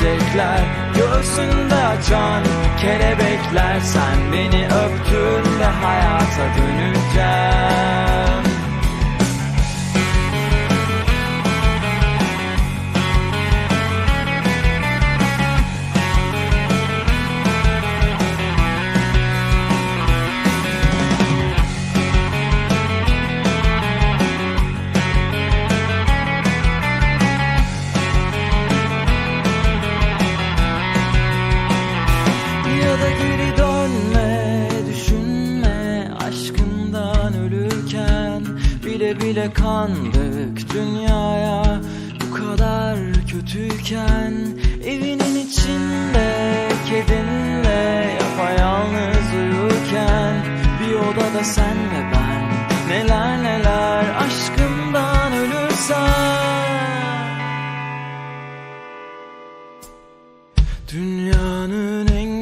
çiçekler Göğsünde açan kelebekler. Sen beni öptün ve hayata döneceğim Bile kandık dünyaya. Bu kadar kötüyken Evinin içinde kedinle yapayalnız uyurken Bir odada sen ve ben neler neler aşkından ölürsen Dünyanın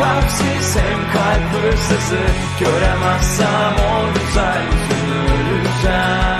kalpsiz hem kalp hırsızı. Göremezsem o güzel yüzünü öleceğim.